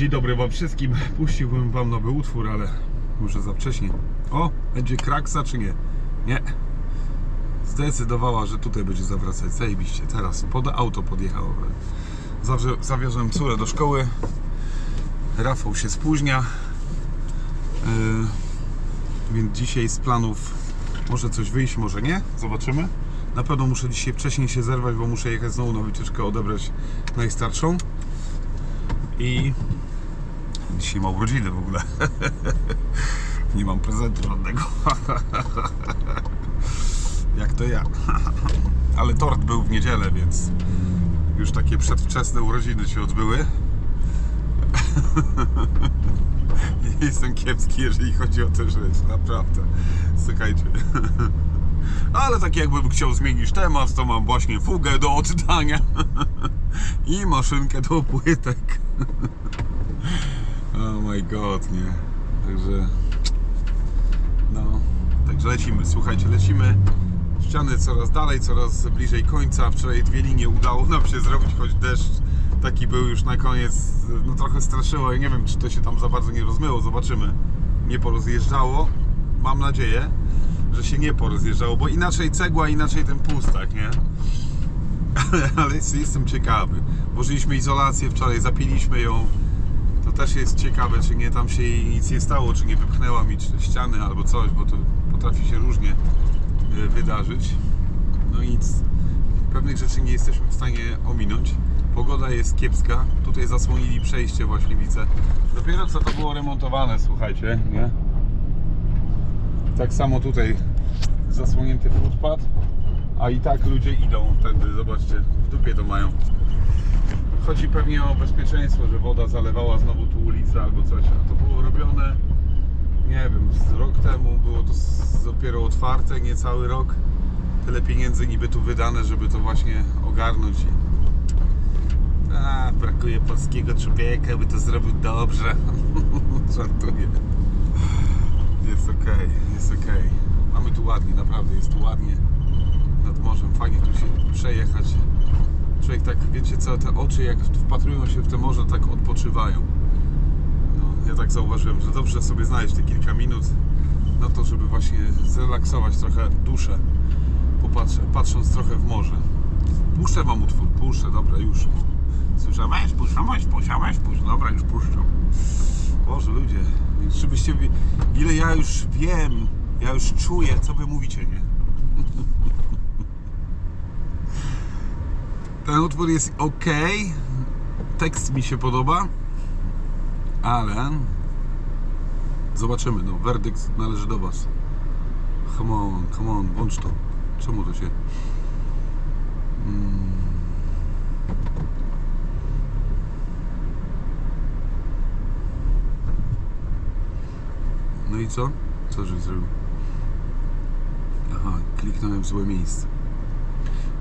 Dzień dobry wam wszystkim. Puściłbym wam nowy utwór, ale może za wcześnie. O, będzie kraksa czy nie? Nie. Zdecydowała, że tutaj będzie zawracać. Zajebiście. Teraz pod auto podjechało. Zawsze zawiozłem córę do szkoły. Rafał się spóźnia. Yy, więc dzisiaj z planów może coś wyjść, może nie. Zobaczymy. Na pewno muszę dzisiaj wcześniej się zerwać, bo muszę jechać znowu na wycieczkę odebrać najstarszą. I dzisiaj mam urodziny w ogóle. Nie mam prezentu żadnego. Jak to ja. Ale tort był w niedzielę, więc już takie przedwczesne urodziny się odbyły. Jestem kiepski, jeżeli chodzi o tę rzecz, naprawdę. Słuchajcie. Ale tak jakbym chciał zmienić temat, to mam właśnie fugę do oddania i maszynkę do płytek. Oh my god, nie. Także no, także lecimy, słuchajcie, lecimy. Ściany coraz dalej, coraz bliżej końca. Wczoraj dwie linie udało nam się zrobić, choć deszcz taki był już na koniec, no trochę straszyło i nie wiem, czy to się tam za bardzo nie rozmyło, zobaczymy. Nie porozjeżdżało, mam nadzieję, że się nie porozjeżdżało, bo inaczej cegła, inaczej ten pustak, nie? Ale jest, jestem ciekawy. Włożyliśmy izolację wczoraj, zapiliśmy ją. Też jest ciekawe, czy nie tam się nic nie stało, czy nie wypchnęła mi ściany albo coś, bo to potrafi się różnie e, wydarzyć. No i nic. Pewnych rzeczy nie jesteśmy w stanie ominąć. Pogoda jest kiepska. Tutaj zasłonili przejście właśnie widzę. Dopiero co to było remontowane, słuchajcie, nie? Tak samo tutaj zasłonięty footpad, a i tak ludzie idą tędy, zobaczcie, w dupie to mają. Chodzi pewnie o bezpieczeństwo, że woda zalewała znowu tu ulicę albo coś, a to było robione, nie wiem, z rok temu było to dopiero otwarte, nie cały rok. Tyle pieniędzy niby tu wydane, żeby to właśnie ogarnąć. A, brakuje polskiego człowieka, by to zrobił dobrze. Żartuję. Jest okej, jest okej. Mamy tu ładnie, naprawdę jest tu ładnie nad morzem. Fajnie tu się przejechać. Człowiek tak, wiecie co, te oczy jak wpatrują się w te morze, tak odpoczywają. No, ja tak zauważyłem, że dobrze sobie znaleźć te kilka minut na to, żeby właśnie zrelaksować trochę duszę, popatrzę, patrząc trochę w morze. Puszczę wam utwór, puszczę, dobra, już. Słyszałeś, puszczałeś, puszczałeś, puszczę, dobra, już puszczam. Boże, ludzie, żebyście, ile ja już wiem, ja już czuję, co wy mówicie, nie? Ten utwór jest ok, tekst mi się podoba, ale zobaczymy, no, werdykt należy do was. Come on, come on, włącz to. Czemu to się... Mm. No i co? Co żeś zrobił? Aha, kliknąłem w złe miejsce.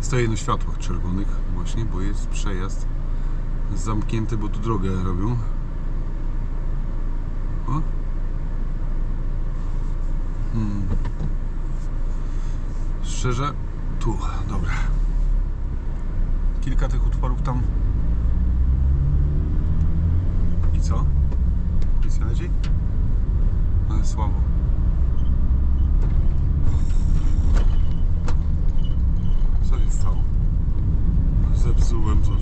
Stoję na światłach czerwonych właśnie, bo jest przejazd zamknięty, bo tu drogę robią. O. Hmm. Szczerze, tu, dobra. Kilka tych utworów tam. I co? Nie leci? Ale słabo. Zepsułem coś.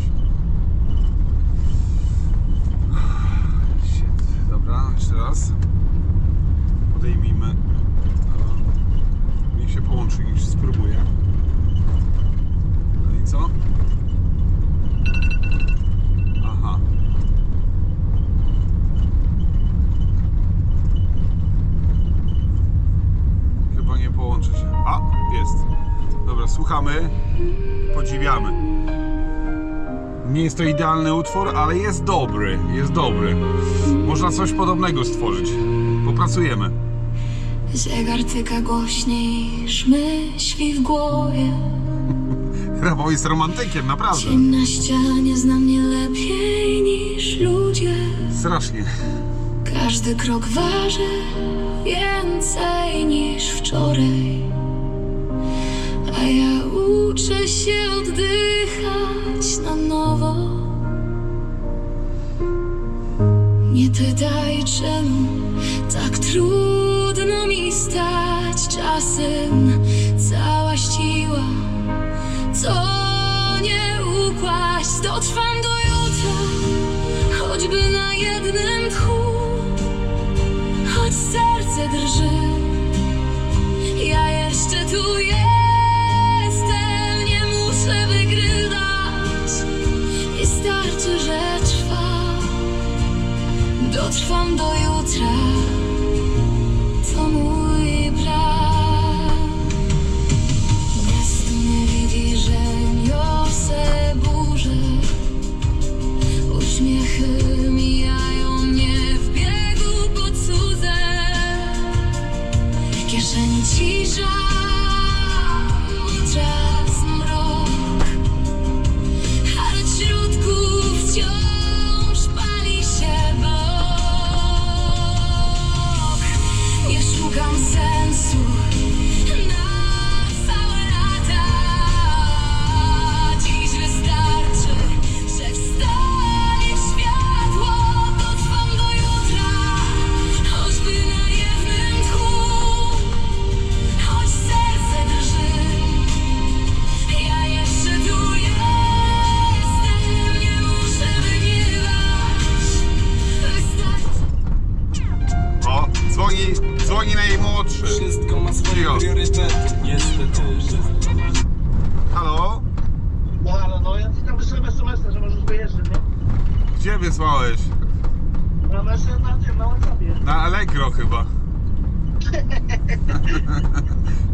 Shit. Dobra, jeszcze raz. Podejmijmy. Niech się połączy, niech się spróbuje. No i co? Aha. Chyba nie połączy się. A, jest. Dobra, słuchamy. Podziwiamy. Nie jest to idealny utwór, ale jest dobry. Jest dobry. Można coś podobnego stworzyć. Popracujemy. Zegar tyka głośniej myśli w głowie Rafał jest romantykiem, naprawdę. Cień na ścianie zna mnie lepiej niż ludzie Strasznie. Każdy krok waży więcej niż wczoraj A ja uczę się oddychać na nowo. Nie pytaj czemu tak trudno mi stać czasem. Cała siła co nie ukłaść dotrwam do jutra. Choćby na jednym tchu choć serce drży. Ja jeszcze tu jestem i starczy, że trwa. Dotrwam do jutra To mój wysłałeś? Na mesę na na Whatsappie. Na Allegro chyba.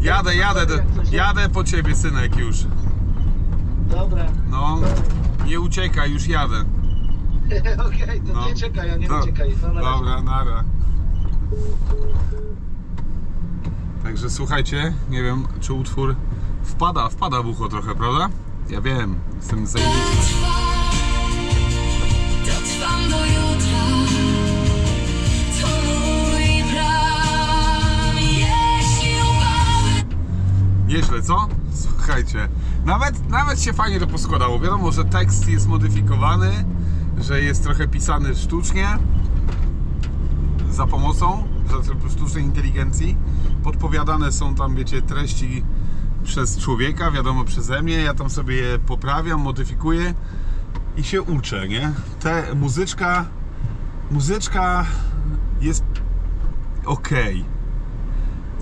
jadę, jadę, do, jadę po ciebie, synek, już. Dobra. No, nie uciekaj, już jadę. Okej, to No. nie czekaj, ja nie Do- uciekaj. No, na. Dobra, nara. Także słuchajcie, nie wiem, czy utwór wpada, wpada w ucho trochę, prawda? Ja wiem, jestem zajebisty. Nieźle, co? Słuchajcie, nawet, nawet się fajnie to poskładało. Wiadomo, że tekst jest modyfikowany, że jest trochę pisany sztucznie, za pomocą sztucznej inteligencji. Podpowiadane są tam, wiecie, treści przez człowieka, wiadomo, przeze mnie. Ja tam sobie je poprawiam, modyfikuję i się uczę, nie? Te muzyczka, muzyczka jest okej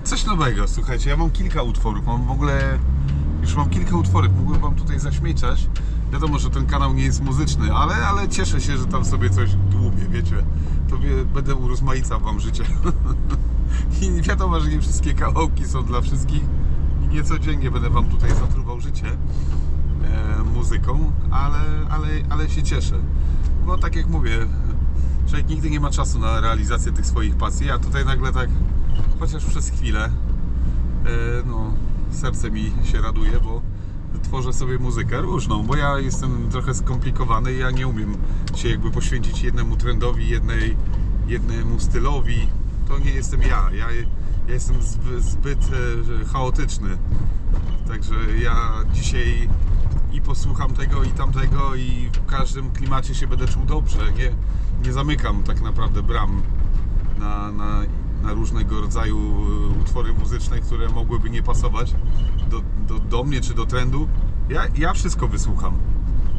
coś nowego, słuchajcie, ja mam kilka utworów, mam w ogóle, już mam kilka utworów, mógłbym wam tutaj zaśmiecać. Wiadomo, że ten kanał nie jest muzyczny, ale, ale cieszę się, że tam sobie coś dłubię, wiecie. To będę urozmaicał wam życie. I wiadomo, że nie wszystkie kawałki są dla wszystkich i nie codziennie będę wam tutaj zatruwał życie muzyką, ale, ale, ale się cieszę. Bo tak jak mówię, człowiek nigdy nie ma czasu na realizację tych swoich pasji, a tutaj nagle tak, chociaż przez chwilę, e, no, serce mi się raduje, bo tworzę sobie muzykę różną, bo ja jestem trochę skomplikowany i ja nie umiem się jakby poświęcić jednemu trendowi, jednej, jednemu stylowi. To nie jestem ja. Ja, ja jestem zbyt, zbyt e, chaotyczny. Także ja dzisiaj i posłucham tego i tamtego i w każdym klimacie się będę czuł dobrze. Nie, nie zamykam tak naprawdę bram na, na, na różnego rodzaju e, utwory muzyczne, które mogłyby nie pasować do, do, do mnie czy do trendu. Ja, ja wszystko wysłucham.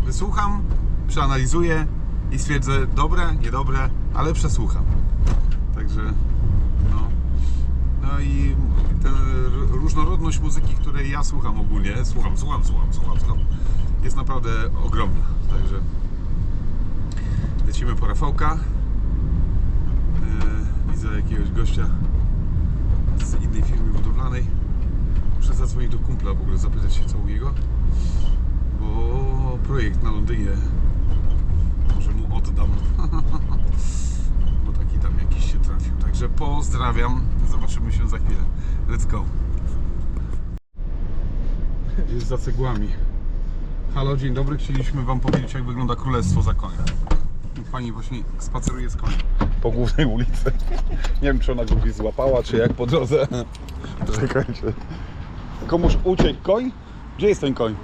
Wysłucham, przeanalizuję i stwierdzę dobre, niedobre, ale przesłucham. Także no. No i tę różnorodność muzyki, której ja słucham ogólnie, słucham, słucham, słucham, słucham, słucham, jest naprawdę ogromna. Także lecimy po Rafałka. Yy, widzę jakiegoś gościa z innej firmy budowlanej. Muszę zadzwonić do kumpla w ogóle, zapytać się co u niego, bo projekt na Londynie może mu oddam. bo taki tam jakiś się trafił. Także pozdrawiam. Zobaczymy się za chwilę. Let's go. Jest za cegłami. Halo, dzień dobry. Chcieliśmy Wam powiedzieć, jak wygląda królestwo za konia. Pani właśnie spaceruje z koniem. Po głównej ulicy. Nie wiem, czy ona go gdzieś złapała, czy jak po drodze. Czekajcie. Komuś uciekł koń? Gdzie jest ten koń?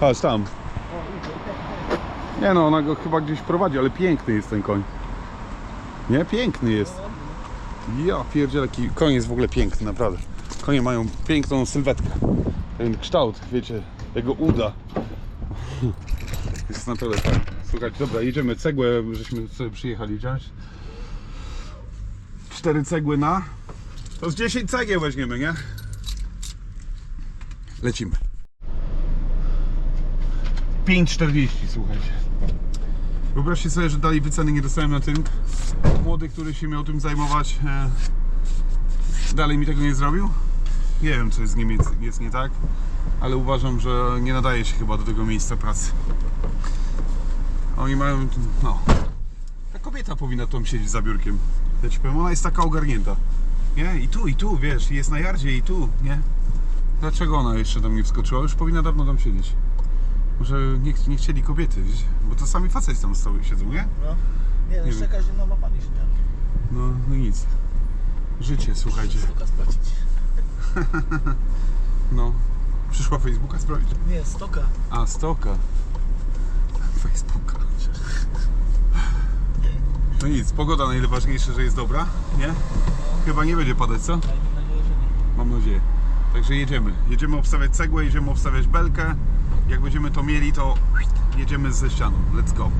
Chodź tam. Nie no, ona go chyba gdzieś prowadzi, ale piękny jest ten koń. Nie? Piękny jest. Ja pierdzielę, jaki koń jest w ogóle piękny, naprawdę. Konie mają piękną sylwetkę. Ten kształt, wiecie, jego uda. Jest naprawdę fajny. Słuchajcie, dobra, jedziemy. Cegłę, żeśmy sobie przyjechali wziąć. Cztery cegły na... To z 10 cegieł weźmiemy, nie? Lecimy. 5,40 słuchajcie. Wyobraźcie sobie, że dalej wyceny nie dostałem na tym. Młody, który się miał tym zajmować, e, dalej mi tego nie zrobił. Nie wiem, co jest z nim jest, jest nie tak, ale uważam, że nie nadaje się chyba do tego miejsca pracy. Oni mają, no, ta kobieta powinna tam siedzieć za biurkiem. Ja ci powiem, ona jest taka ogarnięta. Nie? I tu, i tu, wiesz, jest na jardzie, i tu, nie? Dlaczego ona jeszcze tam nie wskoczyła? Już powinna dawno tam siedzieć. Może nie, ch- nie chcieli kobiety, wiesz? Bo to sami faceci tam stoją, siedzą, nie? No. Nie, Nie jeszcze wiem. jakaś nowa pani się miała. No, no nic. Życie, słuchajcie. Stuka sprawdzić. No. Przyszła Facebooka sprawdzić. Nie, stoka. A, stoka. Facebooka. No nic, pogoda na ile ważniejsze, że jest dobra, nie? Chyba nie będzie padać, co? Miejmy nadzieję, że nie. Mam nadzieję. Także jedziemy. Jedziemy obstawiać cegłę, jedziemy obstawiać belkę. Jak będziemy to mieli, to jedziemy ze ścianą. Let's go.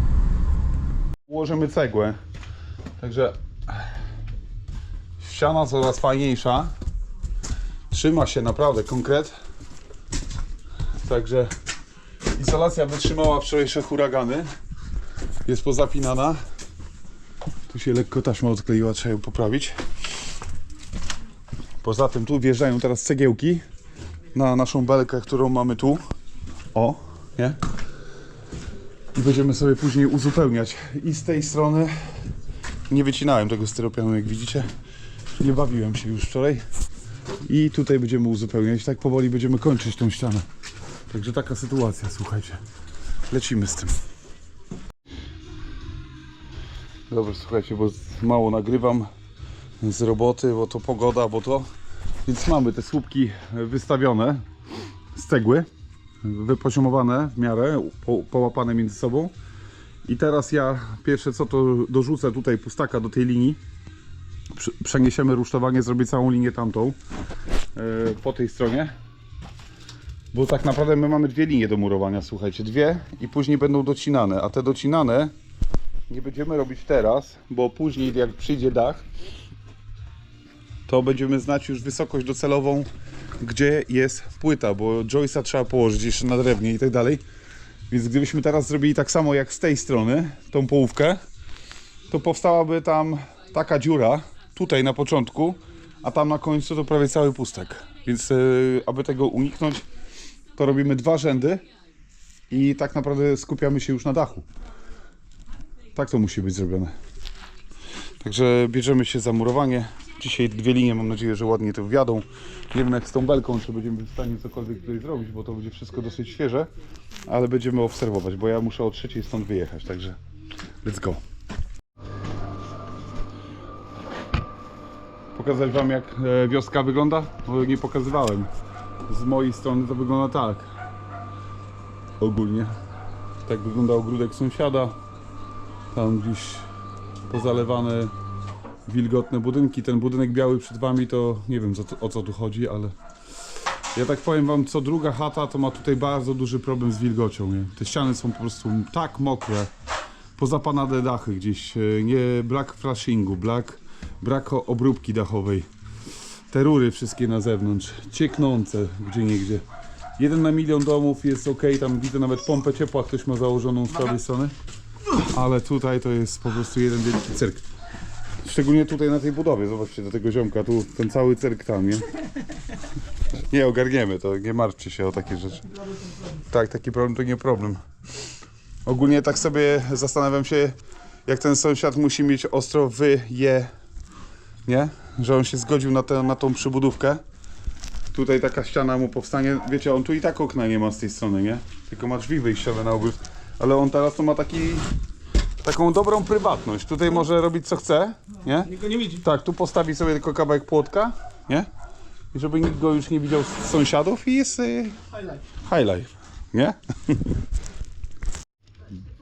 Ułożymy cegłę. Także ściana coraz fajniejsza. Trzyma się naprawdę konkret. Także izolacja wytrzymała wczorajsze huragany. Jest pozapinana. Tu się lekko taśma odkleiła, trzeba ją poprawić. Poza tym tu wjeżdżają teraz cegiełki na naszą belkę, którą mamy tu. O, nie? I będziemy sobie później uzupełniać. I z tej strony nie wycinałem tego styropianu, jak widzicie. Nie bawiłem się już wczoraj. I tutaj będziemy uzupełniać. Tak powoli będziemy kończyć tą ścianę. Także taka sytuacja, słuchajcie. Lecimy z tym. Dobra, słuchajcie, bo mało nagrywam z roboty, bo to pogoda, bo to. Więc mamy te słupki wystawione z cegły, wypoziomowane w miarę, po, połapane między sobą. I teraz ja pierwsze co to dorzucę tutaj pustaka do tej linii. Prze- Przeniesiemy rusztowanie, zrobię całą linię tamtą e, po tej stronie. Bo tak naprawdę my mamy dwie linie do murowania, słuchajcie, dwie i później będą docinane, a te docinane nie będziemy robić teraz, bo później jak przyjdzie dach, to będziemy znać już wysokość docelową, gdzie jest płyta, bo joysa trzeba położyć jeszcze na drewnie i tak dalej. Więc gdybyśmy teraz zrobili tak samo jak z tej strony, tą połówkę, to powstałaby tam taka dziura, tutaj na początku, a tam na końcu to prawie cały pustek. Więc yy, aby tego uniknąć, to robimy dwa rzędy i tak naprawdę skupiamy się już na dachu. Tak to musi być zrobione. Także bierzemy się za murowanie. Dzisiaj dwie linie, mam nadzieję, że ładnie to wjadą. Nie wiem jak z tą belką, czy będziemy w stanie cokolwiek tutaj zrobić, bo to będzie wszystko dosyć świeże, ale będziemy obserwować, bo ja muszę o trzeciej stąd wyjechać, także let's go. Pokazać Wam jak e, wioska wygląda? Bo nie pokazywałem. Z mojej strony to wygląda tak. Ogólnie. Tak wygląda ogródek sąsiada. Tam gdzieś pozalewane wilgotne budynki. Ten budynek biały przed wami to nie wiem co, o co tu chodzi, ale ja tak powiem wam, co druga chata to ma tutaj bardzo duży problem z wilgocią. Nie? Te ściany są po prostu tak mokre. Pozapanane dachy gdzieś. e, Nie, brak flashingu, brak, brak obróbki dachowej. Te rury wszystkie na zewnątrz, cieknące gdzie niegdzie. Jeden na milion domów jest ok, tam widzę nawet pompę ciepła ktoś ma założoną z prawej strony. Ale tutaj to jest po prostu jeden wielki cyrk. Szczególnie tutaj na tej budowie, zobaczcie do tego ziomka, tu ten cały cyrk tam, nie? Nie ogarniemy to, nie martwcie się o takie rzeczy. Tak, taki problem to nie problem. Ogólnie tak sobie zastanawiam się, jak ten sąsiad musi mieć ostro wy, je, nie? Że on się zgodził na, tę na tą przybudówkę. Tutaj taka ściana mu powstanie, wiecie, on tu i tak okna nie ma z tej strony, nie? Tylko ma drzwi wyjściowe na ogród. Ale on teraz to ma taki, taką dobrą prywatność. Tutaj może robić co chce, nie? Nikt go nie widzi. Tak, tu postawi sobie tylko kawałek płotka, nie? I żeby nikt go już nie widział z sąsiadów i jest y, Highlight. high life, nie?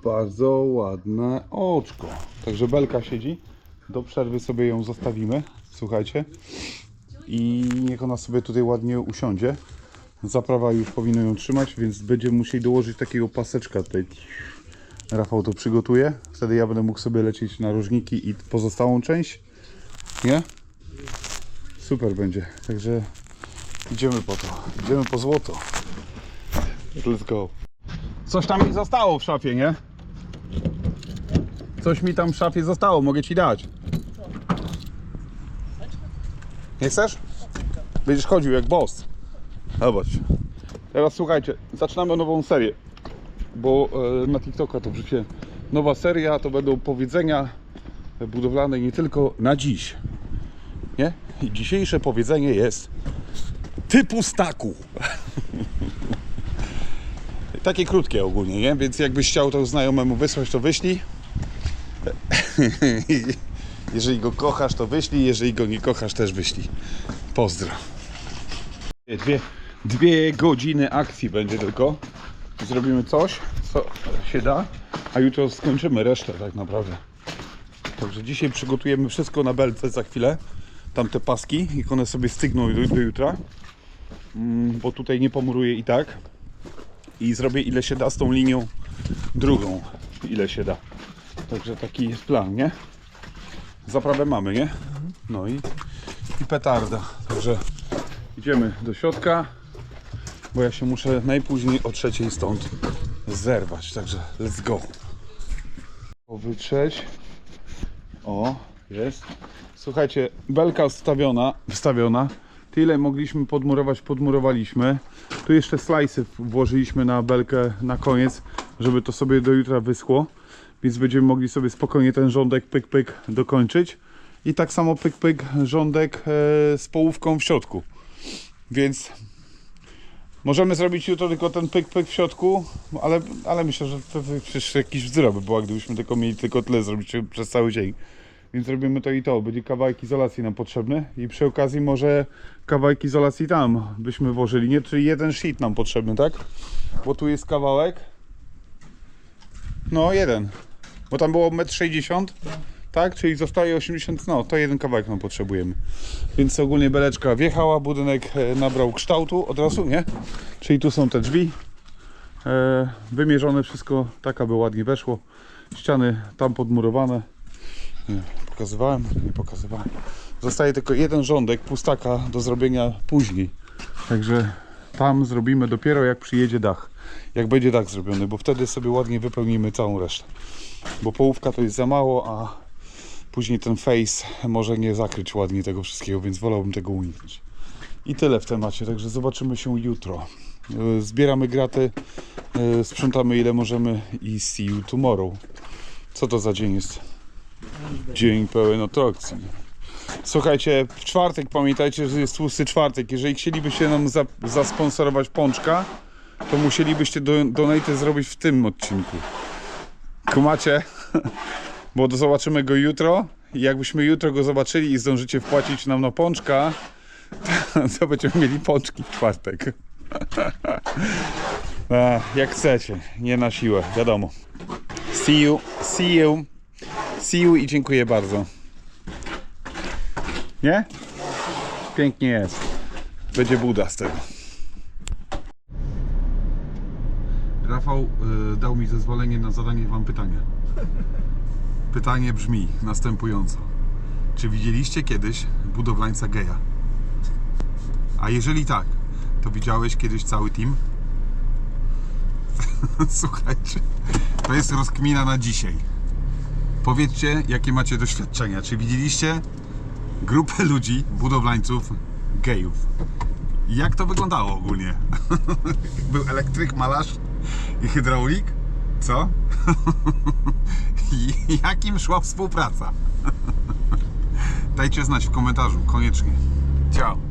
Bardzo ładne oczko. Także belka siedzi. do przerwy sobie ją zostawimy, słuchajcie. I niech ona sobie tutaj ładnie usiądzie. Zaprawa już powinno ją trzymać, więc będziemy musieli dołożyć takiego paseczka tutaj. Rafał to przygotuje. Wtedy ja będę mógł sobie lecieć na różniki i pozostałą część. Nie? Super będzie. Także idziemy po to. Idziemy po złoto. Let's go. Coś tam mi zostało w szafie, nie? Coś mi tam w szafie zostało, mogę ci dać. Nie chcesz? Będziesz chodził jak boss. Zobacz. Teraz słuchajcie, zaczynamy nową serię. Bo e, na TikToka to wrzuciłem. Nowa seria to będą powiedzenia budowlane nie tylko na dziś. Nie? I dzisiejsze powiedzenie jest typu staku. Takie krótkie ogólnie, nie? Więc jakbyś chciał to znajomemu wysłać, to wyślij. Jeżeli go kochasz, to wyślij. Jeżeli go nie kochasz, też wyślij. Pozdro. Dwie, dwie godziny akcji będzie tylko. Zrobimy coś, co się da, a jutro skończymy resztę tak naprawdę. Także dzisiaj przygotujemy wszystko na belce za chwilę. Tamte paski, niech one sobie stygną do, do jutra. Mm, Bo tutaj nie pomuruje i tak. I zrobię ile się da z tą linią drugą. Ile się da. Także taki jest plan, nie? Zaprawę mamy, nie? No i, i petarda. Także idziemy do środka, bo ja się muszę najpóźniej o trzeciej stąd zerwać. Także let's go. Wytrzeć. O, jest. Słuchajcie, belka wstawiona, wstawiona. Tyle mogliśmy podmurować, podmurowaliśmy. Tu jeszcze slajsy włożyliśmy na belkę na koniec, żeby to sobie do jutra wyschło. Więc będziemy mogli sobie spokojnie ten rządek pyk pyk dokończyć. I tak samo pyk pyk rządek e, z połówką w środku. Więc możemy zrobić jutro tylko ten pyk pyk w środku, ale, ale myślę, że to przecież jakiś wzór by była, gdybyśmy tylko mieli tylko tyle zrobić przez cały dzień. Więc robimy to i to. Będzie kawałek izolacji nam potrzebny i przy okazji może kawałek izolacji tam byśmy włożyli, nie? Czyli jeden sheet nam potrzebny, tak? Bo tu jest kawałek. No, jeden. Bo tam było 1,60 m, tak? Czyli zostaje 80, no to jeden kawałek nam potrzebujemy. Więc ogólnie beleczka wjechała, budynek e, nabrał kształtu od razu, nie? Czyli tu są te drzwi. E, wymierzone wszystko tak, aby ładnie weszło. Ściany tam podmurowane. Nie, pokazywałem? Nie pokazywałem. Zostaje tylko jeden rządek pustaka do zrobienia później. Także tam zrobimy dopiero jak przyjedzie dach. Jak będzie dach zrobiony, bo wtedy sobie ładnie wypełnimy całą resztę. Bo połówka to jest za mało, a później ten face może nie zakryć ładnie tego wszystkiego, więc wolałbym tego uniknąć. I tyle w temacie, także zobaczymy się jutro. E, Zbieramy graty, e, sprzątamy ile możemy i see you tomorrow. Co to za dzień jest? Dzień pełen atrakcji. Słuchajcie, w czwartek pamiętajcie, że jest tłusty czwartek. Jeżeli chcielibyście nam za, zasponsorować pączka, to musielibyście do, donate zrobić w tym odcinku. Kumacie? Bo zobaczymy go jutro. I jakbyśmy jutro go zobaczyli i zdążycie wpłacić nam na pączka, to, to będziemy mieli pączki w czwartek. Jak chcecie, nie na siłę, wiadomo. See you, see you, see you i dziękuję bardzo. Nie? Pięknie jest. Będzie Buda z tego. Rafał y, dał mi zezwolenie na zadanie Wam pytania. Pytanie brzmi następująco. Czy widzieliście kiedyś budowlańca geja? A jeżeli tak, to widziałeś kiedyś cały team? Słuchajcie, to jest rozkmina na dzisiaj. Powiedzcie, jakie macie doświadczenia. Czy widzieliście grupę ludzi, budowlańców, gejów? Jak to wyglądało ogólnie? Był elektryk, malarz i hydraulik? Co? Jakim szła współpraca? Dajcie znać w komentarzu, koniecznie. Ciao.